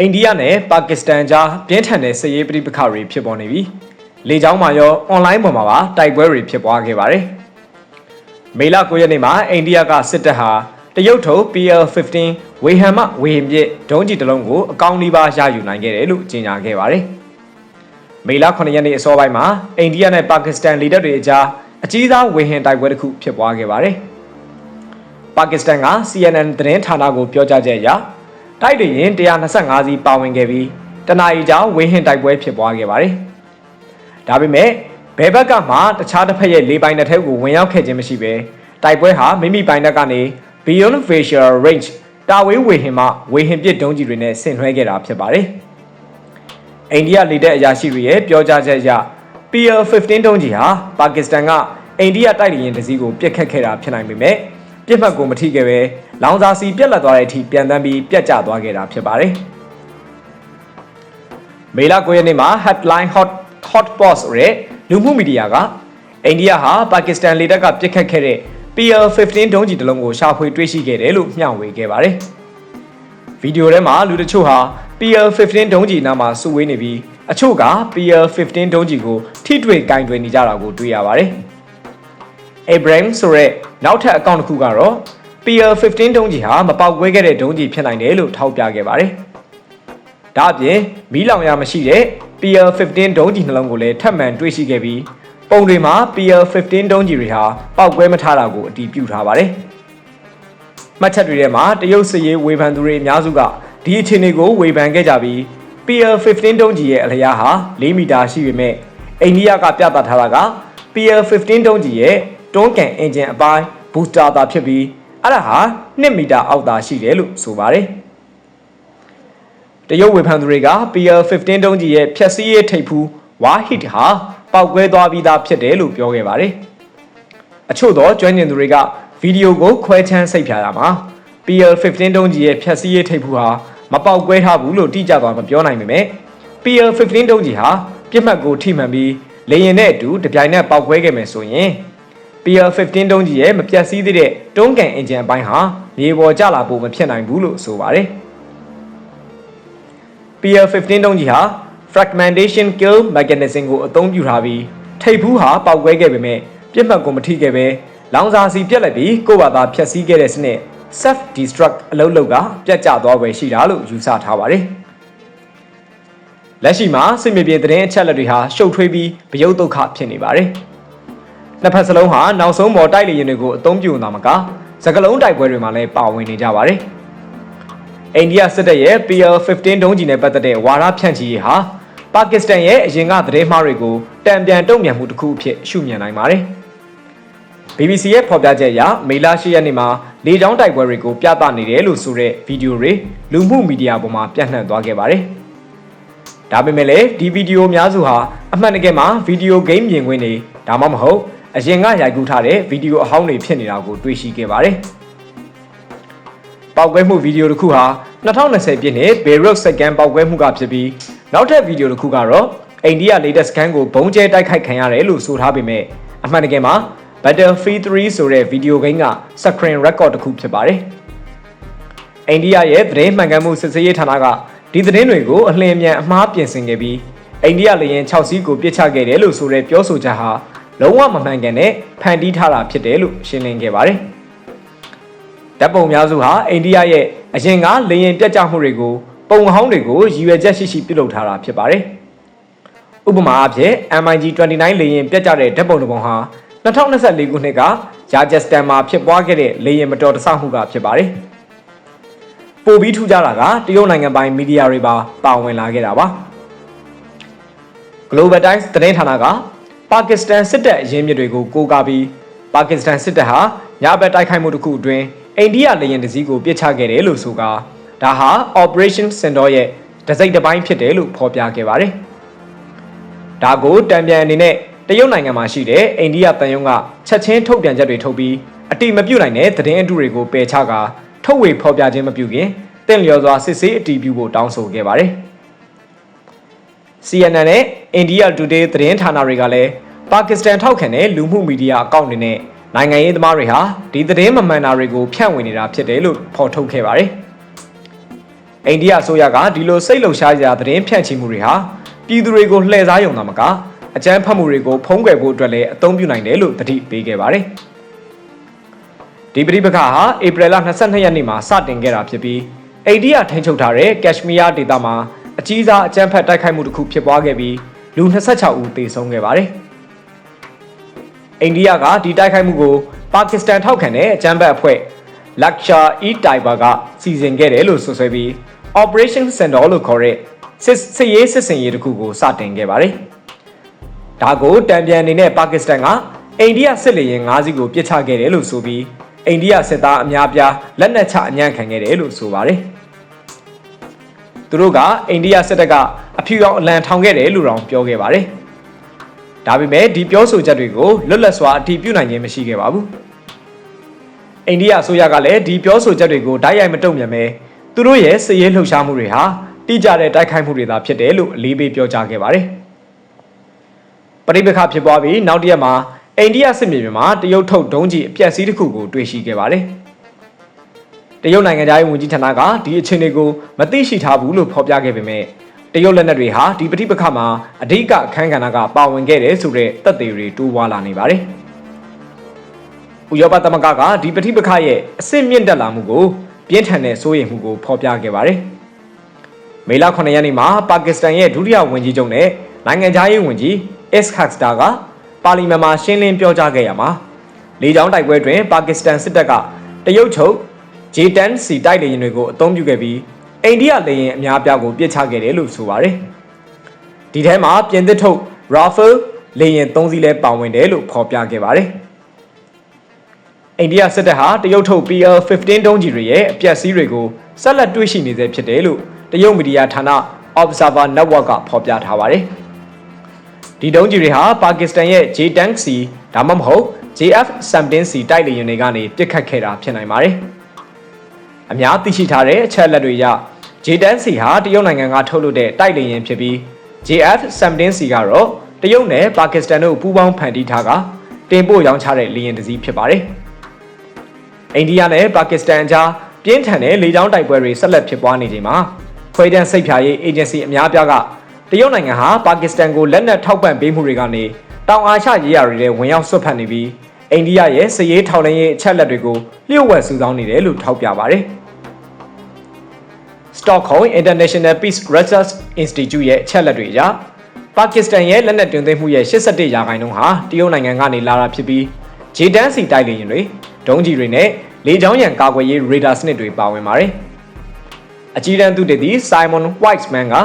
အိန္ဒိယနဲ့ပါကစ္စတန်ကြားပြင်းထန်တဲ့စစ်ရေးပဋိပက္ခတွေဖြစ်ပေါ်နေပြီးလေကြောင်းမှာရောအွန်လိုင်းပေါ်မှာပါတိုက်ပွဲတွေဖြစ်ပွားခဲ့ပါတယ်။မေလ9ရက်နေ့မှာအိန္ဒိယကစစ်တပ်ဟာတရုတ်ထုတ် PL-15 ဝေဟန်မှဝေဟန်ပြစ်ဒုံးကျည်တစ်လုံးကိုအကောင်းလေးပါရယူနိုင်ခဲ့တယ်လို့ကြေညာခဲ့ပါတယ်။မေလ9ရက်နေ့အစောပိုင်းမှာအိန္ဒိယနဲ့ပါကစ္စတန်လေတပ်တွေအကြားအကြီးစားဝေဟန်တိုက်ပွဲတစ်ခုဖြစ်ပွားခဲ့ပါတယ်။ပါကစ္စတန်က CNN သတင်းဌာနကိုပြောကြားချက်အရ တိုက်တွေရင်125စီးပါဝင်ခဲ့ပြီးတနအီကြောင်ဝေဟင်တိုက်ပွဲဖြစ်ပွားခဲ့ပါတယ်။ဒါပေမဲ့ဘယ်ဘက်ကမှတခြားတစ်ဖက်ရဲ့လေပိုင်တဲ့ထဲကိုဝင်ရောက်ခဲ့ခြင်းမရှိဘဲတိုက်ပွဲဟာမိမိပိုင်တဲ့ကနေ Beyond Facial Range တာဝေးဝေဟင်မှဝေဟင်ပစ်ဒုံးကြီးတွေနဲ့ဆင်နွှဲခဲ့တာဖြစ်ပါတယ်။အိန္ဒိယလေတပ်အရာရှိတွေရဲ့ပြောကြားချက်အရ PL-15 ဒုံးကြီးဟာပါကစ္စတန်ကအိန္ဒိယတိုက်လေယာဉ်တစ်စီးကိုပစ်ခတ်ခဲ့တာဖြစ်နိုင်ပေမဲ့ ပြစ်မှတ်ကိုမထိခဲ့ပဲလောင်စာစီပြက်လက်သွားတဲ့အထိပြန်တန်းပြီးပြက်ကျသွားခဲ့တာဖြစ်ပါတယ်။မေလ9ရက်နေ့မှာ headline hot hot post ရဲ့လူမှုမီဒီယာကအိန္ဒိယဟာပါကစ္စတန်လေတပ်ကပြစ်ခတ်ခဲ့တဲ့ PL-15 ဒုံးကျည်တစ်လုံးကိုရှာဖွေတွေ့ရှိခဲ့တယ်လို့မျှဝေခဲ့ပါတယ်။ဗီဒီယိုထဲမှာလူတချို့ဟာ PL-15 ဒုံးကျည်နားမှာစုဝေးနေပြီးအချို့က PL-15 ဒုံးကျည်ကိုထိတွေ့ကင်တွယ်နေကြတာကိုတွေ့ရပါတယ်။ Abraham ဆိုတဲ့နောက်ထပ်အကောင့်တစ်ခုကတော့ PL-15 ဒုံးကျည်ဟာမပေါက်ကွဲခဲ့တဲ့ဒုံးကျည်ဖြစ်နိုင်တယ်လို့ထောက်ပြခဲ့ပါတယ်။ဒါအပြင်မီးလောင်ရမရှိတဲ့ PL-15 ဒုံးကျည်နှလုံးကိုလည်းထပ်မံတွေ့ရှိခဲ့ပြီးပုံတွေမှာ PL-15 ဒုံးကျည်တွေဟာပေါက်ကွဲမထားတာကိုအတည်ပြုထားပါတယ်။မှတ်ချက်တွေထဲမှာတရုတ်စစ်ရေးဝေဖန်သူတွေအများစုကဒီအခြေအနေကိုဝေဖန်ခဲ့ကြပြီး PL-15 ဒုံးကျည်ရဲ့အလျားဟာ4မီတာရှိပေမဲ့အိန္ဒိယကပြသထားတာက PL-15 ဒုံးကျည်ရဲ့ တွန်းကန်အင်ဂျင်အပိုင်းဘူစတာသာဖြစ်ပြီးအဲ့ဒါဟာ2မီတာအောက်သာရှိတယ်လို့ဆိုပါတယ်တရုတ်ဝေဖန်သူတွေက PL-15 ဒုံးကျည်ရဲ့ဖြက်စီးရေးထိပ်ဖူးဝါဟစ်ဟာပောက်ကွဲသွားပြီးသားဖြစ်တယ်လို့ပြောခဲ့ပါတယ်အချို့သောကျွမ်းကျင်သူတွေကဗီဒီယိုကိုခွဲချမ်းစိတ်ဖြာတာမှာ PL-15 ဒုံးကျည်ရဲ့ဖြက်စီးရေးထိပ်ဖူးဟာမပေါက်ကွဲထားဘူးလို့တိကျသွားမပြောနိုင်ပေမဲ့ PL-15 ဒုံးကျည်ဟာပြစ်မှတ်ကိုထိမှန်ပြီးလေရင်နဲ့အတူတပြိုင်နက်ပေါက်ကွဲခဲ့မယ်ဆိုရင် PL-15 ဒုံးကြီးရဲ့မပြတ်စည်းသေးတဲ့တွန်းကန်အင်ဂျင်အပိုင်းဟာမြေပေါ်ကျလာဖို့မဖြစ်နိုင်ဘူးလို့ဆိုပါတယ်။ PL-15 ဒုံးကြီးဟာ fragmentation kill mechanism ကိုအသုံးပြုထားပြီးထိပ်ဖူးဟာပေါက်ကွဲခဲ့ပေမဲ့ပြစ်မှတ်ကိုမထိခဲ့ပဲလောင်စာစီပြက်လက်ပြီးကိုယ့်ဘာသာဖျက်ဆီးခဲ့တဲ့စနစ် self destruct အလုပ်လုပ်ကပြတ်ကျသွားပဲရှိတာလို့ယူဆထားပါတယ်။လက်ရှိမှာစစ်မြေပြင်သတင်းအချက်အလက်တွေဟာရှုပ်ထွေးပြီးဗယုတ်ဒုက္ခဖြစ်နေပါတယ်။ နှစ်ဖက်စလုံးဟာနောက်ဆုံးပေါ်တိုက်လေရင်တွေကိုအသုံးပြုနေတာမကစကလုံးတိုက်ပွဲတွေမှာလည်းပါဝင်နေကြပါတယ်။အိန္ဒိယစစ်တပ်ရဲ့ PL-15 ဒုံးကျည်နဲ့ပတ်သက်တဲ့ဝါဒဖြန့်ချီရေးဟာပါကစ္စတန်ရဲ့အရင်ကသတင်းမှားတွေကိုတံပြန်တုံ့ပြန်မှုတစ်ခုအဖြစ်ရှုမြင်နိုင်ပါတယ်။ BBC ရဲ့ဖော်ပြချက်အရမေလ10ရက်နေ့မှာလေကြောင်းတိုက်ပွဲတွေကိုပြသနေတယ်လို့ဆိုတဲ့ဗီဒီယိုတွေလူမှုမီဒီယာပေါ်မှာပြန့်နှံ့သွားခဲ့ပါတယ်။ဒါပေမဲ့လည်းဒီဗီဒီယိုအများစုဟာအမှန်တကယ်မှာဗီဒီယိုဂိမ်းမြင်ကွင်းတွေဒါမှမဟုတ် အရင်ကရိုက်ကူးထားတဲ့ဗီဒီယိုအဟောင်းတွေဖြစ်နေတာကိုတွေ့ရှိခဲ့ပါတယ်။ပောက်ကွဲမှုဗီဒီယိုတစ်ခုဟာ2020ပြည့်နှစ်ဘေရုတ်စကန်ပောက်ကွဲမှုကဖြစ်ပြီးနောက်ထပ်ဗီဒီယိုတစ်ခုကတော့အိန္ဒိယ latest scan ကိုဘုံကျဲတိုက်ခိုက်ခံရတယ်လို့ဆိုထားပေမဲ့အမှန်တကယ်မှာ Battlefield 3ဆိုတဲ့ဗီဒီယိုဂိမ်းက screen record တစ်ခုဖြစ်ပါတယ်။အိန္ဒိယရဲ့သတင်းမှန်ကန်မှုစစ်ဆေးရေးဌာနကဒီသတင်းတွေကိုအလင်းမြန်အမှားပြင်ဆင်ခဲ့ပြီးအိန္ဒိယလေယာဉ်6စီးကိုပစ်ချခဲ့တယ်လို့ဆိုတဲ့ပြောဆိုချက်ဟာ လုံးဝမမှန်ကန်တဲ့ဖန်တီးထားတာဖြစ်တယ်လို့ရှင်းလင်းခဲ့ပါတယ်။ဓာတ်ပုံများစုဟာအိန္ဒိယရဲ့အရင်ကလေရင်ပြတ်ကျမှုတွေကိုပုံဟောင်းတွေကိုရည်ရွယ်ချက်ရှိရှိပြုလုပ်ထားတာဖြစ်ပါတယ်။ဥပမာအဖြစ် MiG-29 လေရင်ပြတ်ကျတဲ့ဓာတ်ပုံတစ်ပုံဟာ2024ခုနှစ်ကရာဂျက်စတန်မှာဖြစ်ပွားခဲ့တဲ့လေရင်မတော်တဆမှုကဖြစ်ပါတယ်။ပိုပြီးထူးခြားတာကတရုတ်နိုင်ငံပိုင်မီဒီယာတွေပါပါဝင်လာခဲ့တာပါ။ Global Times သတင်းဌာနက ပါကစ္စတန်စစ်တပ်အရင်းမြစ်တွေကိုကိုးကားပြီးပါကစ္စတန်စစ်တပ်ဟာညဘက်တိုက်ခိုက်မှုတစ်ခုအတွင်းအိန္ဒိယလေယာဉ်တစ်စီးကိုပစ်ချခဲ့တယ်လို့ဆိုကာဒါဟာ Operation Sindor ရဲ့တစိမ့်တစ်ပိုင်းဖြစ်တယ်လို့ဖော်ပြခဲ့ပါတယ်။ဒါကိုတံပြန်အနေနဲ့တရုတ်နိုင်ငံမှာရှိတဲ့အိန္ဒိယတန်ယုံကချက်ချင်းထုတ်ပြန်ချက်တွေထုတ်ပြီးအတိမပြုတ်နိုင်တဲ့သတင်းအတုတွေကိုပယ်ချကာထုတ်ဝေဖော်ပြခြင်းမပြုခင်တင့်လျော်စွာစစ်ဆေးအတည်ပြုဖို့တောင်းဆိုခဲ့ပါတယ်။ CNN နဲ့ India Today သတင်းဌာနတွေကလည်း ပါကစ္စတန်ထောက်ခံတဲ့လူမှုမီဒီယာအကောင့်တွေနဲ့နိုင်ငံရေးသမားတွေဟာဒီသတင်းမမှန်တာတွေကိုဖြန့်ဝေနေတာဖြစ်တယ်လို့ဖော်ထုတ်ခဲ့ပါတယ်။အိန္ဒိယအစိုးရကဒီလိုစိတ်လှုပ်ရှားစရာသတင်းဖြန့်ချိမှုတွေဟာပြည်သူတွေကိုလှည့်စားရုံသာမကအကြမ်းဖက်မှုတွေကိုဖုံးကွယ်ဖို့အတွက်လည်းအသုံးပြုနိုင်တယ်လို့တတိပေးခဲ့ပါတယ်။ဒီပဋိပက္ခဟာဧပြီလ22ရက်နေ့မှာစတင်ခဲ့တာဖြစ်ပြီးအိန္ဒိယထိန်းချုပ်ထားတဲ့ကက်ရှမီးယားဒေသမှာအကြီးစားအကြမ်းဖက်တိုက်ခိုက်မှုတစ်ခုဖြစ်ပွားခဲ့ပြီးလူ26ဦးသေဆုံးခဲ့ပါတယ်။ အိန္ဒိယကဒီတိုက်ခိုက်မှုကိုပါကစ္စတန်ထောက်ခံတဲ့အကြမ်းဖက်အဖွဲ့ Lakshar e Taiba ကစီစဉ်ခဲ့တယ်လို့ဆိုဆွဲပြီး Operation Sandor လို့ခေါ်တဲ့စစ်စစ်ရေးစစ်စင်ရေးတစ်ခုကိုစတင်ခဲ့ပါတယ်။ဒါကိုတံပြန်အနေနဲ့ပါကစ္စတန်ကအိန္ဒိယစစ်လေယာဉ်၅စီးကိုပစ်ချခဲ့တယ်လို့ဆိုပြီးအိန္ဒိယစစ်သားအများပြားလက်နက်ချအညံ့ခံခဲ့တယ်လို့ဆိုပါတယ်။သူတို့ကအိန္ဒိယစစ်တပ်ကအဖြူရောင်အလံထောင်ခဲ့တယ်လို့တောင်ပြောခဲ့ပါတယ်။ ဒါပေမဲ့ဒီပြောဆိုချက်တွေကိုလွတ်လပ်စွာအတည်ပြုနိုင်ခြင်းမရှိခဲ့ပါဘူး။အိန္ဒိယအစိုးရကလည်းဒီပြောဆိုချက်တွေကိုဓာတ်ရိုက်မတုံ့ပြန်ပဲသူတို့ရဲ့စစ်ရေးလှုပ်ရှားမှုတွေဟာတိကျတဲ့တိုက်ခိုက်မှုတွေသာဖြစ်တယ်လို့အလေးပေးပြောကြားခဲ့ပါတယ်။ပရိပခဖြစ်ပွားပြီးနောက်တစ်ရက်မှာအိန္ဒိယစစ်မြေပြင်မှာတရုတ်ထုတ်ဒုံးကျည်အပြက်စီးတစ်ခုကိုတွေ့ရှိခဲ့ပါတယ်။တရုတ်နိုင်ငံသားရေးဝန်ကြီးဌာနကဒီအခြေအနေကိုမသိရှိထားဘူးလို့ဖော်ပြခဲ့ပေမဲ့ တရုတ်လက်နက်တွေဟာဒီပဋိပက္ခမှာအဓိကအခန်းကဏ္ဍကပါဝင်ခဲ့တယ်ဆိုတဲ့သက်သေတွေတိုးပွားလာနေပါတယ်။ဥရောပသမဂ္ဂကဒီပဋိပက္ခရဲ့အဆင့်မြင့်တက်လာမှုကိုပြင်းထန်တဲ့စိုးရိမ်မှုကိုဖော်ပြခဲ့ပါတယ်။မေလ9ရက်နေ့မှာပါကစ္စတန်ရဲ့ဒုတိယဝန်ကြီးချုပ်နဲ့နိုင်ငံသားရေးဝန်ကြီးအစ်ခတ်စတာကပါလီမန်မှာရှင်းလင်းပြောကြားခဲ့ရမှာလေကြောင်းတိုက်ပွဲတွင်ပါကစ္စတန်စစ်တပ်ကတရုတ်ချုပ် J10C တိုက်လေယာဉ်တွေကိုအသုံးပြုခဲ့ပြီး အိန္ဒိယလေယာဉ်အများအပြားကိုပစ်ချခဲ့တယ်လို့ဆိုပါတယ်။ဒီထဲမှာပြင်သစ်ထုတ် Rafale လေယာဉ်၃စီးလည်းပါဝင်တယ်လို့ဖော်ပြခဲ့ပါတယ်။အိန္ဒိယစစ်တပ်ဟာတရုတ်ထုတ် PL-15 ဒုံးကျည်တွေရဲ့အပြက်စီးတွေကိုဆက်လက်တွေ့ရှိနေသေးဖြစ်တယ်လို့တရုတ်မီဒီယာဌာန Observer Network ကဖော်ပြထားပါတယ်။ဒီဒုံးကျည်တွေဟာပါကစ္စတန်ရဲ့ J-Tank-C ဒါမှမဟုတ် JF-17C တိုက်လေယာဉ်တွေကနေပစ်ခတ်ခဲ့တာဖြစ်နိုင်ပါတယ်။အများသိရှိထားတဲ့အချက်လက်တွေအရ J-Tank-C ဟာတရုတ်နိုင်ငံကထုတ်လုပ်တဲ့တိုက်လေယာဉ်ဖြစ်ပြီး JF-17C ကတော့တရုတ်နဲ့ပါကစ္စတန်တို့ပူးပေါင်းဖန်တီးထားကတင်ပို့ရောင်းချတဲ့လေယာဉ်တစ်စီးဖြစ်ပါတယ်။အိန္ဒိယနဲ့ပါကစ္စတန်ကြားပြင်းထန်တဲ့လေကြောင်းတိုက်ပွဲတွေဆက်လက်ဖြစ်ပွားနေချိန်မှာခွေဒန်စိတ်ဖြာရေးအေဂျင်စီအများအပြားကတရုတ်နိုင်ငံဟာပါကစ္စတန်ကိုလက်နက်ထောက်ပံ့ပေးမှုတွေကနေတောင်အာရှရေးရာတွေထဲဝင်ရောက်ဆွတ်ဖက်နေပြီးအိန္ဒိယရဲ့စည်ရေးထောက်လှမ်းရေးအချက်လက်တွေကိုလျှို့ဝှက်စုဆောင်းနေတယ်လို့ထောက်ပြပါတယ်။ Stockholm International Peace Research Institute ရဲ့အချက်လက်တွေအရပါကစ္စတန်ရဲ့လက်နက်တင်သွင်းမှုရဲ့81ရာခိုင်နှုန်းဟာတရုတ်နိုင်ငံကနေလာတာဖြစ်ပြီးဂျေတန်းစီတိုက်လေယာဉ်တွေဒုံးကျည်တွေနဲ့လေကြောင်းရန်ကာကွယ်ရေးရေဒါစနစ်တွေပါဝင်ပါတယ်။အကြီးတန်းသူတည်သည့် Simon Weissman က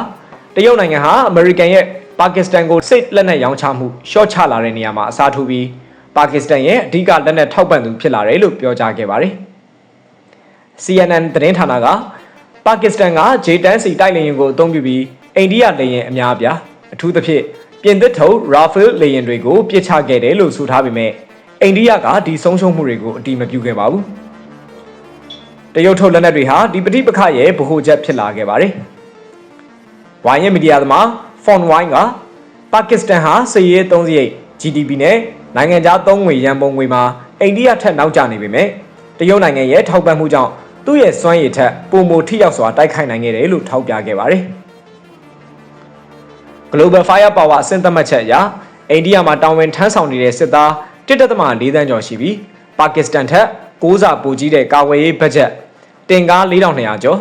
တရုတ်နိုင်ငံဟာအမေရိကန်ရဲ့ပါကစ္စတန်ကိုစစ်လက်နက်ရောင်းချမှုရှော့ချလာတဲ့နေရာမှာအစားထိုးပြီးပါကစ္စတန်ရဲ့အဓိကလက်နက်ထောက်ပံ့သူဖြစ်လာတယ်လို့ပြောကြားခဲ့ပါတယ်။ CNN သတင်းဌာနက ပါကစ္စတန်က J-10C တိုက်လေယာဉ်ကိုအသုံးပြုပြီးအိန္ဒိယလေယာဉ်အများအပြားအထူးသဖြင့်ပြင်သစ်ထုတ် Rafale လေယာဉ်တွေကိုပစ်ချခဲ့တယ်လို့ဆိုထားပေမဲ့အိန္ဒိယကဒီဆုံးရှုံးမှုတွေကိုအတိမပြုခဲ့ပါဘူး။တရုတ်ထုတ်လက်နက်တွေဟာဒီပဋိပက္ခရဲ့ဗဟိုချက်ဖြစ်လာခဲ့ပါတယ်။ဝိုင်းရဲ့မီဒီယာသမား Fon Wine ကပါကစ္စတန်ဟာစည်ရေးသုံးစရိတ် GDP နဲ့နိုင်ငံခြားသုံးငွေရန်ပုံငွေမှာအိန္ဒိယထက်နောက်ကျနေပေမဲ့တရုတ်နိုင်ငံရဲ့ထောက်ပံ့မှုကြောင့် သူ့ရဲ့စွမ်းရည်ထက်ပုံမထိရောက်စွာတိုက်ခိုက်နိုင်ခဲ့တယ်လို့ထောက်ပြခဲ့ပါတယ်။ Global Firepower အဆင့်သတ်မှတ်ချက်အရအိန္ဒိယမှာတာဝန်ထမ်းဆောင်နေတဲ့စစ်သား1.4တန်းကျော်ရှိပြီးပါကစ္စတန်ထက်6စာပိုကြီးတဲ့ကာဝယ်ရေးဘတ်ဂျက်တင်ကား4200ကျော်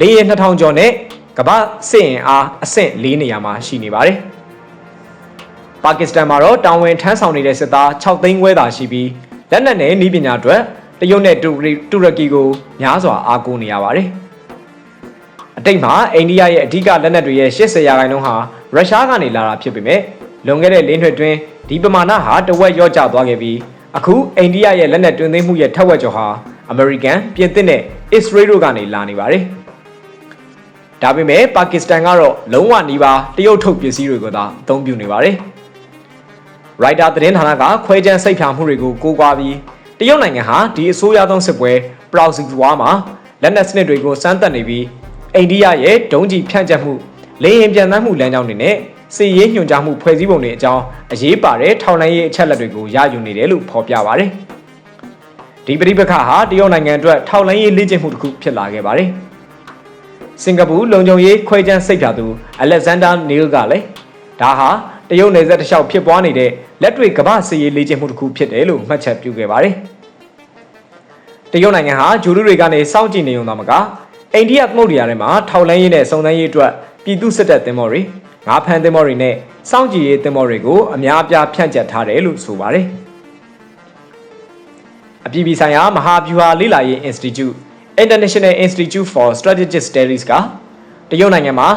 လေယာဉ်2000ကျော်နဲ့ကမ္ဘာစစ်ရင်အားအဆင့်၄နေရာမှာရှိနေပါတယ်။ပါကစ္စတန်မှာတော့တာဝန်ထမ်းဆောင်နေတဲ့စစ်သား6သိန်းခွဲသာရှိပြီးလက်နက်နဲ့နည်းပညာအတွက် တရုတ်နဲ့တူရကီကိုများစွာအားကိုးနေရပါတယ်။အတိတ်မှာအိန္ဒိယရဲ့အဓိကလက်နက်တွေရဲ့80ရာခိုင်နှုန်းဟာရုရှားကနေလာတာဖြစ်ပေမဲ့လွန်ခဲ့တဲ့လင်းထွေတွင်ဒီပမာဏဟာတဝက်ရော့ကျသွားခဲ့ပြီးအခုအိန္ဒိယရဲ့လက်နက်တွင်သိမ်းမှုရဲ့ထက်ဝက်ကျော်ဟာအမေရိကန်ပြင်သစ်နဲ့အစ္စရေးတို့ကနေလာနေပါတယ်။ဒါပေမဲ့ပါကစ္စတန်ကတော့လုံးဝနီးပါးတရုတ်ထုတ်ပစ္စည်းတွေကိုသာအသုံးပြုနေပါတယ်။ Writer သတင်းဌာနကခွဲခြမ်းစိတ်ဖြာမှုတွေကိုကိုးကွာပြီး တရုတ်နိုင်ငံဟာဒီအဆိုးရဆုံးစစ်ပွဲ Proxy War မှာလက်နက်စနစ်တွေကိုစမ်းသပ်နေပြီးအိန္ဒိယရဲ့ဒုံးကျည်ဖြန့်ကျက်မှုလေယာဉ်ပြန်သန်းမှုလမ်းကြောင်းတွေနဲ့စီရေးညွှန်ကြားမှုဖွဲ့စည်းပုံတွေအကြောင်းအရေးပါတဲ့ထောက်လှမ်းရေးအချက်လက်တွေကိုရယူနေတယ်လို့ဖော်ပြပါဗျ။ဒီပဋိပက္ခဟာတရုတ်နိုင်ငံအတွက်ထောက်လှမ်းရေးလေ့ကျင့်မှုတစ်ခုဖြစ်လာခဲ့ပါတယ်။စင်ကာပူလုံခြုံရေးခွဲခြမ်းစိတ်ဖြာသူအလက်ဇန်ဒါနီလ်ကလည်းဒါဟာ တရုတ်နယ်စပ်တစ်လျှောက်ဖြစ်ပွားနေတဲ့လက်တွေ့ကမ္ဘာစစ်ရေးလေ့ကျင့်မှုတစ်ခုဖြစ်တယ်လို့မှတ်ချက်ပြုခဲ့ပါတယ်။တရုတ်နိုင်ငံဟာဂျူလူတွေကနေစောင့်ကြည့်နေုံသာမကအိန္ဒိယသမုဒ္ဒရာထဲမှာထောက်လန်းရေးနဲ့စုံစမ်းရေးအတွက်ပြည်သူစစ်တပ်သင်္ဘောတွေငါးဖမ်းသင်္ဘောတွေနဲ့စောင့်ကြည့်ရေးသင်္ဘောတွေကိုအများအပြားဖြန့်ကျက်ထားတယ်လို့ဆိုပါတယ်။အပြည်ပြည်ဆိုင်ရာမဟာဗျူဟာလေ့လာရေး Institute International Institute for Strategic Studies ကတရုတ်နိုင်ငံမှာ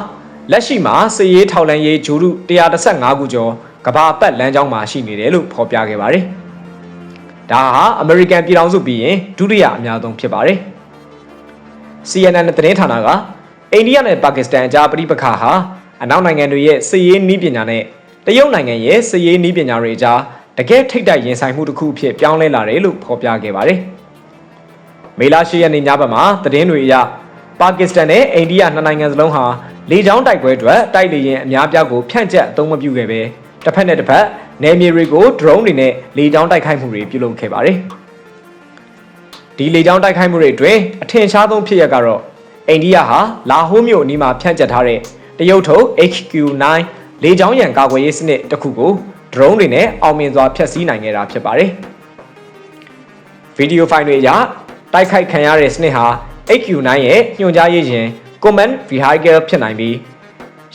လက်ရှိမှာစစ်ရေးထောက်လှမ်းရေးဂျိုရု135ခုကျော်ကမ္ဘာပတ်လမ်းကြောင်းမှာရှိနေတယ်လို့ဖော်ပြခဲ့ပါတယ်။ဒါဟာအမေရိကန်ပြည်ထောင်စုပြီးရင်ဒုတိယအများဆုံးဖြစ်ပါတယ်။ CNN သတင်းဌာနကအိန္ဒိယနဲ့ပါကစ္စတန်အကြားပြည်ပခါဟာအနောက်နိုင်ငံတွေရဲ့စစ်ရေးနည်းပညာနဲ့တရုတ်နိုင်ငံရဲ့စစ်ရေးနည်းပညာတွေအကြားတကယ်ထိတ်တိုက်ရင်ဆိုင်မှုတစ်ခုအဖြစ်ပြောင်းလဲလာတယ်လို့ဖော်ပြခဲ့ပါတယ်။မေလ10ရက်နေ့ညဘက်မှာသတင်းတွေအရပါကစ္စတန်နဲ့အိန္ဒိယနှစ်နိုင်ငံစလုံးဟာ လေကြောင်းတိုက်ပွဲအတွက်တိုက်လေရင်အများပြားကိုဖြန့်ကျက်အသုံးမပြုခဲ့ပဲတစ်ဖက်နဲ့တစ်ဖက်နယ်မြေတွေကို drone တွေနဲ့လေကြောင်းတိုက်ခိုက်မှုတွေပြုလုပ်ခဲ့ပါတယ်။ဒီလေကြောင်းတိုက်ခိုက်မှုတွေအတွင်းအထင်ရှားဆုံးဖြစ်ရပ်ကတော့အိန္ဒိယဟာလာဟိုးမြို့အနီးမှာဖြန့်ကျက်ထားတဲ့တရုတ်ထုတ် HQ9 လေကြောင်းရန်ကာကွယ်ရေးစနစ်တစ်ခုကို drone တွေနဲ့အောင်မြင်စွာဖျက်ဆီးနိုင်ခဲ့တာဖြစ်ပါတယ်။ဗီဒီယိုဖိုင်တွေအရတိုက်ခိုက်ခံရတဲ့စနစ်ဟာ HQ9 ရဲ့ညွှန်ကြားရေးရင် command vehicle ဖြစ်နိုင်ပြီး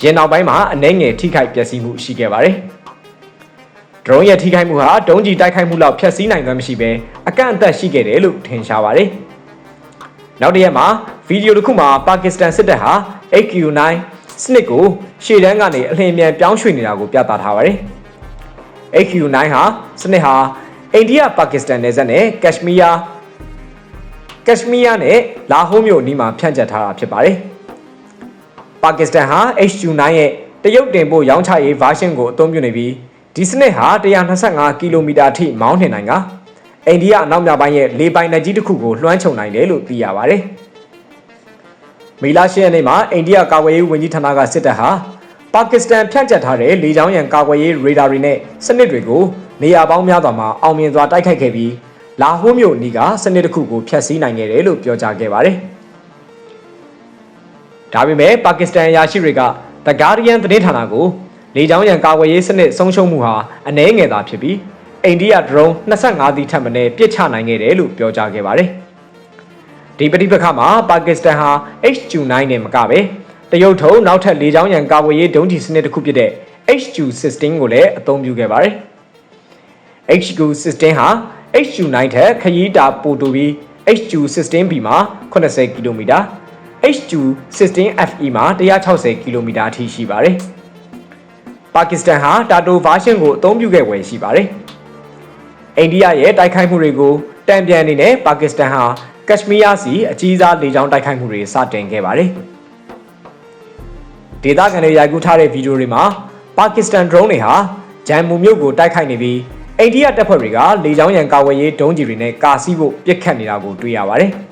ရင်နောက်ပိုင်းမှာအနှဲငယ်ထိခိုက်ပျက်စီးမှုရှိခဲ့ပါတယ်။ drone ရဲ့ထိခိုက်မှုဟာဒုံးကျည်တိုက်ခိုက်မှုလောက်ဖျက်ဆီးနိုင်စွမ်းမရှိဘဲအကန့်အသတ်ရှိခဲ့တယ်လို့ထင်ရှားပါတယ်။နောက်တစ်ရက်မှာဗီဒီယိုတစ်ခုမှာပါကစ္စတန်စစ်တပ်ဟာ HQ9 စနစ်ကိုရှေ့တန်းကနေအလင်းမြန်ပြောင်းရွှေ့နေတာကိုပြသထားပါတယ်။ HQ9 ဟာစနစ်ဟာအိန္ဒိယပါကစ္စတန်နယ်စပ်နဲ့ကက်ရှမီးယားကက်ရှမီးယားနဲ့လာဟိုးမြို့နီးမှာဖြန့်ကျက်ထားတာဖြစ်ပါတယ်။ ပါကစ္စတန်ဟာ HQ9 ရဲ့တရုတ်တင်ပို့ရောင်းချရေး version ကိုအသုံးပြုနေပြီးဒီစနစ်ဟာ125ကီလိုမီတာထိမောင်းနှင်နိုင်ကအိန္ဒိယအနောက်မြောက်ပိုင်းရဲ့လေပိုင်နက်ကြီးတစ်ခုကိုလွှမ်းခြုံနိုင်တယ်လို့သိရပါတယ်။မေလ10ရက်နေ့မှာအိန္ဒိယကာကွယ်ရေးဝန်ကြီးဌာနကစစ်တပ်ဟာပါကစ္စတန်ဖြန့်ကျက်ထားတဲ့လေကြောင်းရန်ကာကွယ်ရေးရေဒါတွေနဲ့စနစ်တွေကိုနေရာပေါင်းများစွာမှာအောင်မြင်စွာတိုက်ခိုက်ခဲ့ပြီးလာဟိုးမြို့နီးကစနစ်တစ်ခုကိုဖျက်ဆီးနိုင်ခဲ့တယ်လို့ပြောကြားခဲ့ပါတယ်။ ဒါပေမဲ့ပါကစ္စတန်အရာရှိတွေက The Guardian သတင်းဌာနကိုလေကြောင်းရန်ကာကွယ်ရေးစနစ်ဆုံးရှုံးမှုဟာအနည်းငယ်သာဖြစ်ပြီးအိန္ဒိယ drone 25သီးထပ်မံပစ်ချနိုင်ခဲ့တယ်လို့ပြောကြားခဲ့ပါတယ်။ဒီပဋိပက္ခမှာပါကစ္စတန်ဟာ HQ9 နဲ့မကပဲတရုတ်ထုံနောက်ထပ်လေကြောင်းရန်ကာကွယ်ရေးဒုံးကျည်စနစ်တစ်ခုဖြစ်တဲ့ HQ16 ကိုလည်းအသုံးပြုခဲ့ပါတယ်။ HQ16 ဟာ HQ9 ထက်ခရီးတာပိုတိုပြီး HQ16B မှာ80ကီလိုမီတာ HQ16FE မှာ160ကီလိုမီတာအထိရှိပါတယ်။ပါကစ္စတန်ဟာတာတိုဗာရှင်းကိုအသုံးပြုခဲ့ဝယ်ရှိပါတယ်။အိန္ဒိယရဲ့တိုက်ခိုက်မှုတွေကိုတံပြန်အနေနဲ့ပါကစ္စတန်ဟာကက်ရှမီးယားစီအကြီးစားလေကြောင်းတိုက်ခိုက်မှုတွေစတင်ခဲ့ပါတယ်။ဒေသခံတွေရိုက်ကူးထားတဲ့ဗီဒီယိုတွေမှာပါကစ္စတန် drone တွေဟာဂျမ်မူမြို့ကိုတိုက်ခိုက်နေပြီးအိန္ဒိယတပ်ဖွဲ့တွေကလေကြောင်းရန်ကာဝယ်ရေးဒုံးကျည်တွေနဲ့ကာစီးဖို့ပစ်ခတ်နေတာကိုတွေ့ရပါတယ်။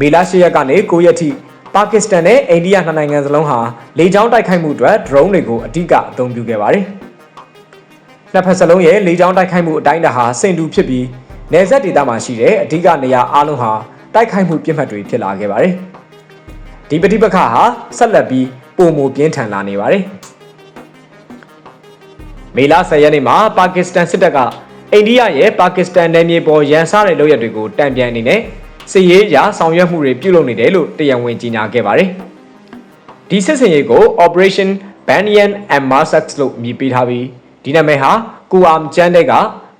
မေလ10ရက်ကနေ9ရက်ထိပါကစ္စတန်နဲ့အိန္ဒိယနှစ်နိုင်ငံစလုံးဟာလေကြောင်းတိုက်ခိုက်မှုအတွက် drone တွေကိုအဓိကအသုံးပြုခဲ့ပါတယ်။နှစ်ဖက်စလုံးရဲ့လေကြောင်းတိုက်ခိုက်မှုအတိုင်းအတာဟာစင်တူဖြစ်ပြီးနယ်စပ်ဒေသမှာရှိတဲ့အဓိကနေရာအလုံးဟာတိုက်ခိုက်မှုပြစ်မှတ်တွေဖြစ်လာခဲ့ပါတယ်။ဒီပဋိပက္ခဟာဆက်လက်ပြီးပုံမပြင်းထန်လာနေပါတယ်။မေလ10ရက်နေ့မှာပါကစ္စတန်စစ်တပ်ကအိန္ဒိယရဲ့ပါကစ္စတန်နယ်မြေပေါ်ရန်စားတဲ့လုပ်ရက်တွေကိုတံပြန်အနေနဲ့ စစ်ရေးအရာဆောင်ရွက်မှုတွေပြုလုပ်နေတယ်လို့တရားဝင်ကြေညာခဲ့ပါတယ်။ဒီစစ်စင်ရေးကို Operation Banyan and Marsax လို့အမည်ပေးထားပြီးဒီနာမည်ဟာကူအာမ်ကျန်းတဲ့က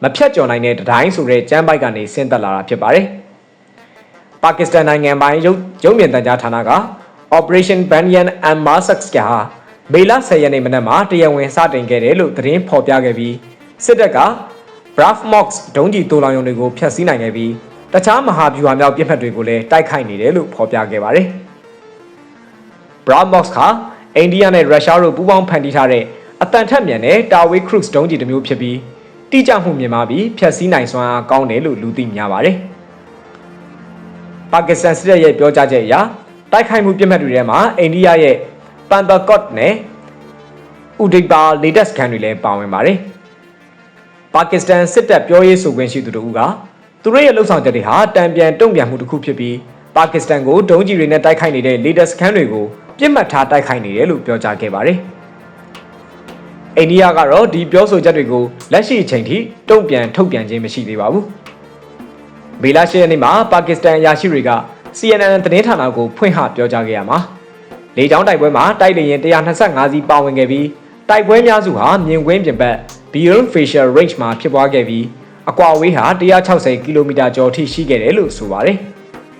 မဖြတ်ကျော်နိုင်တဲ့တတိုင်းဆိုတဲ့ကျမ်းပိုက်ကနေဆင်းသက်လာတာဖြစ်ပါတယ်။ပါကစ္စတန်နိုင်ငံပိုင်ရုပ်ရုပ်မြင်သံကြားဌာနက Operation Banyan and Marsax ကဟာမေလ10ရက်နေ့မနက်မှာတရားဝင်စတင်ခဲ့တယ်လို့သတင်းဖော်ပြခဲ့ပြီးစစ်တပ်က Bravmox ဒုံးကျည်တိုးလောင်ရုံတွေကိုဖျက်ဆီးနိုင်ခဲ့ပြီး တခြားမဟာဗျူဟာမြောက်ပြစ်မှတ်တွေကိုလည်းတိုက်ခိုက်နေတယ်လို့ဖော်ပြခဲ့ပါတယ်။ Bravmox ကအိန္ဒိယနဲ့ရုရှားတို့ပူးပေါင်းဖန်တီးထားတဲ့အတန်ထက်မြန်တဲ့ Tawai Cruise ဒုံးကျည်တစ်မျိုးဖြစ်ပြီးတိကျမှုမြင်မာပြီးဖျက်ဆီးနိုင်စွမ်းအားကောင်းတယ်လို့လူသိများပါတယ်။ပါကစ္စတန်စစ်တပ်ရဲ့ပြောကြားချက်အရတိုက်ခိုက်မှုပြစ်မှတ်တွေထဲမှာအိန္ဒိယရဲ့ပန်တာကော့နဲ့ဥဒိပါလေတက်စကန်တွေလည်းပါဝင်ပါတယ်။ပါကစ္စတန်စစ်တပ်ပြောရေးဆိုခွင့်ရှိသူတို့က သူတို့ရဲ့လှုပ်ဆောင်ချက်တွေဟာတံပြန်တုံ့ပြန်မှုတစ်ခုဖြစ်ပြီးပပါကစ္စတန်ကိုဒုံးကျည်တွေနဲ့တိုက်ခိုက်နေတဲ့လေတပ်စခန်းတွေကိုပြစ်မှတ်ထားတိုက်ခိုက်နေတယ်လို့ပြောကြားခဲ့ပါတယ်။အိန္ဒိယကတော့ဒီပြောဆိုချက်တွေကိုလက်ရှိအချိန်ထိတုံ့ပြန်ထုတ်ပြန်ခြင်းမရှိသေးပါဘူး။မေလ10ရက်နေ့မှာပါကစ္စတန်အရာရှိတွေက CNN သတင်းဌာနကိုဖွင့်ဟပြောကြားခဲ့ရမှာလေကြောင်းတိုက်ပွဲမှာတိုက်လေရင်125စီးပါဝင်ခဲ့ပြီးတိုက်ပွဲများစုဟာမြင်ကွင်းပြင်ပက် Beyond Facial Range မှာဖြစ်ပွားခဲ့ပြီး အကွာအဝေးဟာ160ကီလိုမီတာကျော်ထိရှိခဲ့တယ်လို့ဆိုပါတယ်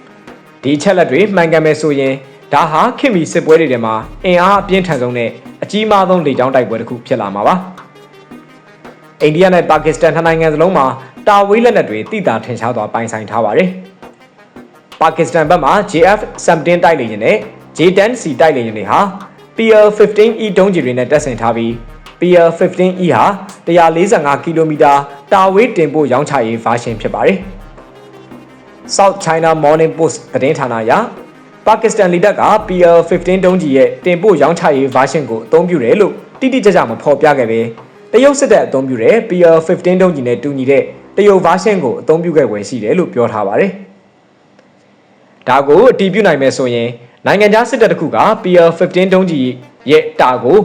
။ဒီချက်လက်တွေမှန်ကန်မယ်ဆိုရင်ဒါဟာခင်မီစစ်ပွဲတွေထဲမှာအင်အားအပြင်းထန်ဆုံးနဲ့အကြီးမားဆုံးလေကြောင်းတိုက်ပွဲတစ်ခုဖြစ်လာမှာပါ။အိန္ဒိယနဲ့ပါကစ္စတန်နှစ်နိုင်ငံစလုံးမှာတာဝေးလက်နက်တွေတိတာထင်ရှားစွာပိုင်ဆိုင်ထားပါတယ်။ပါကစ္စတန်ဘက်မှာ JF-17 တိုက်လေယာဉ်နဲ့ J-10C တိုက်လေယာဉ်တွေဟာ PL-15E ဒုံးကျည်တွေနဲ့တပ်ဆင်ထားပြီး PL-15E ဟာ145ကီလိုမီတာ တာဝေးတင်ပို့ရောင်းချရေး version ဖြစ်ပါတယ်။ South China Morning Post သတင်းဌာနအရပါကစ္စတန်လေတပ်က PL-15 ဒုံးကျည်ရဲ့တင်ပို့ရောင်းချရေး version ကိုအသုံးပြုတယ်လို့တိတိကျကျမဖော်ပြခဲ့ပဲတရုတ်စစ်တပ်အသုံးပြုတဲ့ PL-15 ဒုံးကျည်နဲ့တူညီတဲ့တရုတ် version ကိုအသုံးပြုခဲ့ဝင်ရှိတယ်လို့ပြောထားပါတယ်။ဒါကိုအတည်ပြုနိုင်မယ်ဆိုရင်နိုင်ငံခြားစစ်တပ်တစ်ခုက PL-15 ဒုံးကျည်ရဲ့တာကို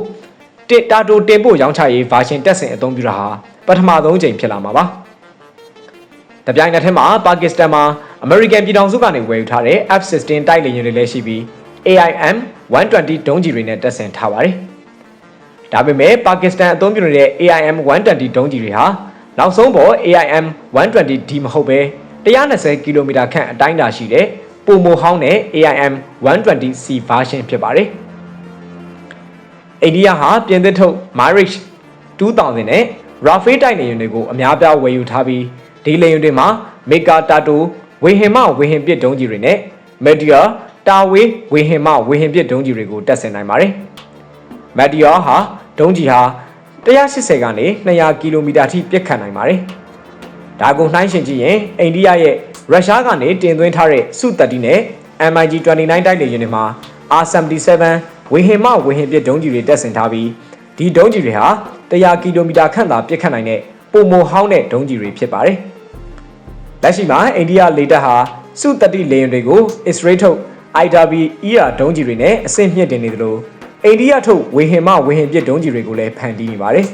တစ်တာတိုတင်ပို့ရောင်းချရေး version တက်ဆင်အသုံးပြုတာဟာ ပထမဆုံးချိန်ဖြစ်လာမှာပါ။တပြိုင်နက်တည်းမှာပါကစ္စတန်မှာ American ပြည်ထောင်စုကနေဝယ်ယူထားတဲ့ F-16 တိုက်လေယာဉ်တွေလည်းရှိပြီး AIM 120ဒုံးကျည်တွေနဲ့တက်ဆင်ထားပါတယ်။ဒါပေမဲ့ပါကစ္စတန်အသုံးပြုနေတဲ့ AIM 120ဒုံးကျည်တွေဟာနောက်ဆုံးပေါ် AIM 120D မဟုတ်ပဲ120ကီလိုမီတာခန့်အတိုင်းအတာရှိတဲ့ပုံမိုဟောင်းနဲ့ AIM 120C version ဖြစ်ပါတယ်။အိန္ဒိယဟာပြင်သစ်ထုတ် Mirage 2000နဲ့ Rafale တိုက်လေယာဉ်တွေကိုအများပြားဝယ်ယူထားပြီးဒီလေယာဉ်တွေမှာ Mega Tato ဝေဟင်မဝေဟင်ပစ်ဒုံးကျည်တွေနဲ့ Meteor တာဝေးဝေဟင်မဝေဟင်ပစ်ဒုံးကျည်တွေကိုတပ်ဆင်နိုင်ပါတယ်။ Meteor ဟာဒုံးကျည်ဟာ180ကနေ200ကီလိုမီတာထိပစ်ခတ်နိုင်ပါတယ်။ဒါကိုနှိုင်းယှဉ်ကြည့်ရင်အိန္ဒိယရဲ့ရုရှားကနေတင်သွင်းထားတဲ့စု30နဲ့ MiG-29 တိုက်လေယာဉ်တွေမှာ R77 ဝေဟင်မဝေဟင်ပစ်ဒုံးကျည်တွေတက်ဆင်ထားပြီး ဒီဒုံးကျည်တွေဟာ100ကီလိုမီတာခန့်သာပစ်ခတ်နိုင်တဲ့ပုံမိုဟောင်းတဲ့ဒုံးကျည်တွေဖြစ်ပါတယ်။လက်ရှိမှာအိန္ဒိယလေတပ်ဟာစု30လေယာဉ်တွေကို Israel ထုတ် IW ER ဒုံးကျည်တွေနဲ့အဆင့်မြင့်တင်နေသလိုအိန္ဒိယထုတ်ဝေဟင်မဝေဟင်ပစ်ဒုံးကျည်တွေကိုလည်းဖန်တီးနေပါတယ်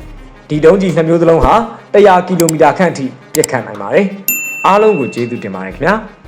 ။ဒီဒုံးကျည်နှစ်မျိုးစလုံးဟာ100ကီလိုမီတာခန့်ထိပစ်ခတ်နိုင်ပါတယ်။အားလုံးကိုကျေးဇူးတင်ပါတယ်ခင်ဗျာ။